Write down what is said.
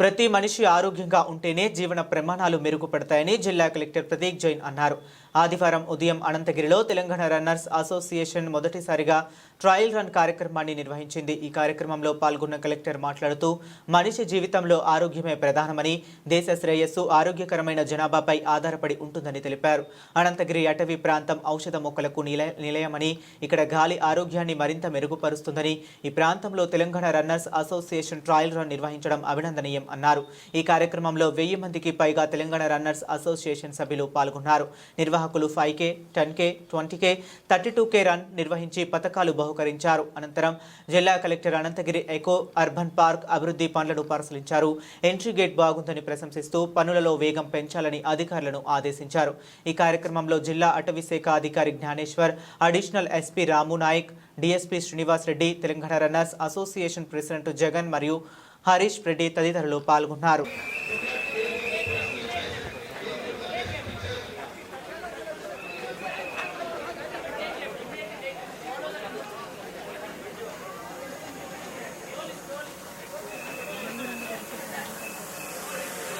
ప్రతి మనిషి ఆరోగ్యంగా ఉంటేనే జీవన ప్రమాణాలు మెరుగుపడతాయని జిల్లా కలెక్టర్ ప్రతీక్ జైన్ అన్నారు. ఆదివారం ఉదయం అనంతగిరిలో తెలంగాణ రన్నర్స్ అసోసియేషన్ మొదటిసారిగా ట్రయల్ రన్ కార్యక్రమాన్ని నిర్వహించింది. ఈ కార్యక్రమంలో పాల్గొన్న కలెక్టర్ మాట్లాడుతూ మనిషి జీవితంలో ఆరోగ్యమే ప్రధానమని దేశ శ్రేయస్సు ఆరోగ్యకరమైన జనాభాపై ఆధారపడి ఉంటుందని తెలిపారు. అనంతగిరి అటవీ ప్రాంతం ఔషధ మొక్కలకు నిలయమని ఇక్కడ గాలి ఆరోగ్యాన్ని మరింత మెరుగుపరుస్తుందని ఈ ప్రాంతంలో Telangana runners association trial run నిర్వహించడం అభినందనీయం అన్నారు. ఈ కార్యక్రమంలో వెయ్యి మందికి పైగా తెలంగాణ రన్నర్స్ అసోసియేషన్ సభ్యులు పాల్గొన్నారు. నిర్వాహకులు five K ten K twenty K thirty two K run నిర్వహించి పథకాలు బహు బహుకరించారు అనంతరం జిల్లా collector Ananthagiri eco urban park అభివృద్ధి పనులను పరిశీలించారు. ఎంట్రీ గేట్ బాగుందని ప్రశంసిస్తూ పనులలో వేగం పెంచాలని అధికారులను ఆదేశించారు. ఈ కార్యక్రమంలో జిల్లా అటవీ శాఖ అధికారి Gnaneshwar additional SP Ramu Naik DSP Srinivas Reddy Telangana runners association president Jagan మరియు హరీష్ రెడ్డి తదితరులు పాల్గొన్నారు.